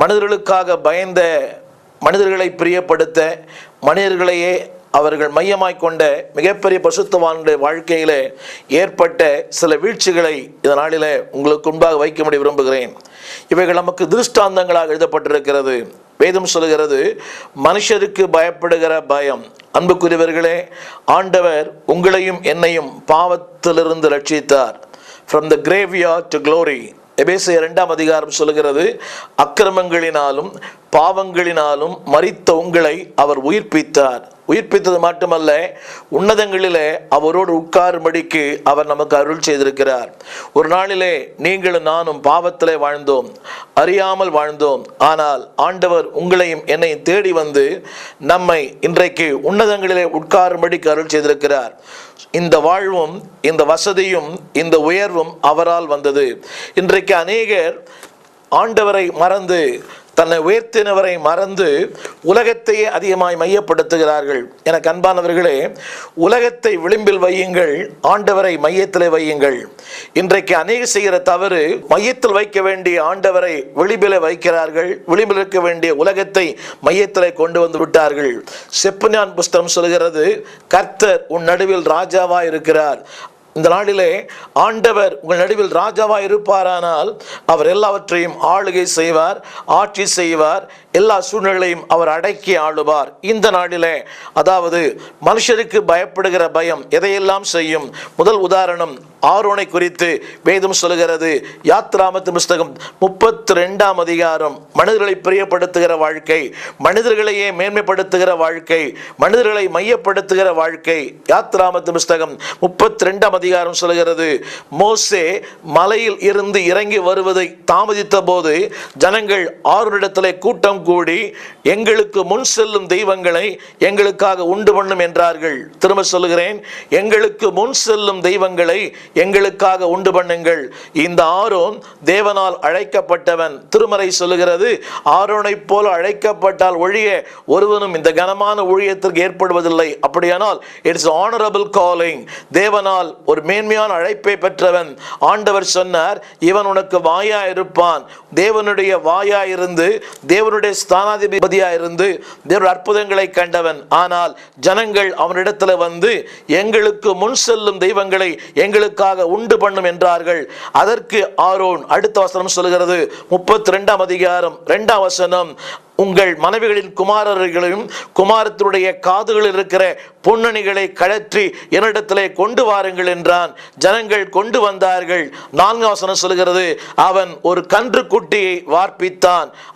மனிதர்களுக்காக பயந்த மனிதர்களை பிரியப்படுத்த மனிதர்களையே அவர்கள் மையமாய் கொண்ட மிகப்பெரிய பசுத்தவானுடைய வாழ்க்கையில் ஏற்பட்ட சில வீழ்ச்சிகளை இந்த உங்களுக்கு உங்களுக்கு முன்பாக முடிய விரும்புகிறேன். இவைகள் நமக்கு திருஷ்டாந்தங்களாக எழுதப்பட்டிருக்கிறது. வேதம் சொல்கிறது மனுஷருக்கு பயப்படுகிற பயம். அன்புக்குரியவர்களே ஆண்டவர் உங்களையும் என்னையும் பாவத்திலிருந்து ரட்சித்தார். ஃப்ரம் த கிரேவியா டு க்ளோரி எபேசிய இரண்டாம் அதிகாரம் சொல்கிறது அக்கிரமங்களினாலும் பாவங்களினாலும் மறித்த உங்களை அவர் உயிர்ப்பித்தார். உயிர்ப்பித்தது மட்டுமல்ல உன்னதங்களிலே அவரோடு உட்காரும்படிக்கு அவர் நமக்கு அருள் செய்திருக்கிறார். ஒரு நாளிலே நீங்களும் நானும் பாவத்திலே வாழ்ந்தோம் அறியாமல் வாழ்ந்தோம். ஆனால் ஆண்டவர் உங்களையும் என்னையும் தேடி வந்து நம்மை இன்றைக்கு உன்னதங்களிலே உட்காரும்படிக்கு அருள் செய்திருக்கிறார். இந்த வாழ்வும் இந்த வசதியும் இந்த உயர்வும் அவரால் வந்தது. இன்றைக்கு அநேகர் ஆண்டவரை மறந்து தன்னை உயர்த்தினவரை மறந்து உலகத்தையே அதிகமாய் மையப்படுத்துகிறார்கள். என கண்பானவர்களே உலகத்தை விளிம்பில் வையுங்கள் ஆண்டவரை மையத்தில் வையுங்கள். இன்றைக்கு அநேக செய்கிற தவறு மையத்தில் வைக்க வேண்டிய ஆண்டவரை விளிம்பில வைக்கிறார்கள் விளிம்பில் இருக்க வேண்டிய உலகத்தை மையத்திலே கொண்டு வந்து விட்டார்கள். செப்புஞான் புஸ்தகம் சொல்கிறது கர்த்தர் உன் நடுவில் ராஜாவா இருக்கிறார் இந்த நாளிலே ஆண்டவர் உங்கள் நடுவில் ராஜாவாக இருப்பாரானால் அவர் எல்லாவற்றையும் ஆளுகை செய்வார் ஆட்சி செய்வார் எல்லா சூழ்நிலையும் அவர் அடக்கி ஆளுவார். இந்த நாளிலே அதாவது மனுஷருக்கு பயப்படுகிற பயம் எதையெல்லாம் செய்யும்? முதல் உதாரணம் ஆரோனை குறித்து வேதம் சொல்லுகிறது. யாத்ராமத்து புஸ்தகம் முப்பத்தி ரெண்டாம் அதிகாரம். மனிதர்களை பிரியப்படுத்துகிற வாழ்க்கை மனிதர்களையே மேன்மைப்படுத்துகிற வாழ்க்கை மனிதர்களை மையப்படுத்துகிற வாழ்க்கை. யாத்ராமத்து புஸ்தகம் முப்பத்தி ரெண்டாம் அதிகாரம் சொல்லுகிறது. மோசே மலையில் இருந்து இறங்கி வருவதை தாமதித்த போது ஜனங்கள் ஆறுனிடத்திலே கூட்டம் கூடி எங்களுக்கு முன் செல்லும் தெய்வங்களை எங்களுக்காக உண்டு பண்ணும் என்றார்கள். திரும்ப சொல்லுகிறேன் எங்களுக்கு முன் செல்லும் தெய்வங்களை எங்களுக்காக உண்டு பண்ணுங்கள். இந்த ஆரோன் தேவனால் அழைக்கப்பட்டவன். திருமறை சொல்லுகிறது ஆரோனைப் போல அழைக்கப்பட்டால் ஒழிய ஒருவனும் இந்த கனமான ஊழியத்திற்கு ஏற்படுவதில்லை. அப்படியானால் இட்ஸ் ஆனரபிள் காலிங் தேவனால் ஒரு மேன்மையான அழைப்பை பெற்றவன். ஆண்டவர் சொன்னார் இவன் உனக்கு வாயா இருப்பான் தேவனுடைய வாயா இருந்து தேவனுடைய ஸ்தானாதிபதியாக இருந்து தேவனுடைய அற்புதங்களை கண்டவன். ஆனால் ஜனங்கள் அவனிடத்தில் வந்து எங்களுக்கு முன் செல்லும் தெய்வங்களை எங்களுக்காக உண்டு பண்ணும் என்றார்கள். அதற்கு ஆரோன் அடுத்த வசனம் சொல்கிறது முப்பத்தி ரெண்டாம் அதிகாரம் ரெண்டாம் வசனம். உங்கள் மனைவிகளின் குமாரர்களையும் குமாரத்தினுடைய காதுகளில் இருக்கிற பொன்னணிகளை கழற்றி என்னிடத்திலே கொண்டு வாருங்கள் என்றான். ஜனங்கள் கொண்டு வந்தார்கள். நான்காம் வசனம் சொல்கிறது அவன் ஒரு கன்று குட்டியை வார்ப்பித்தான்.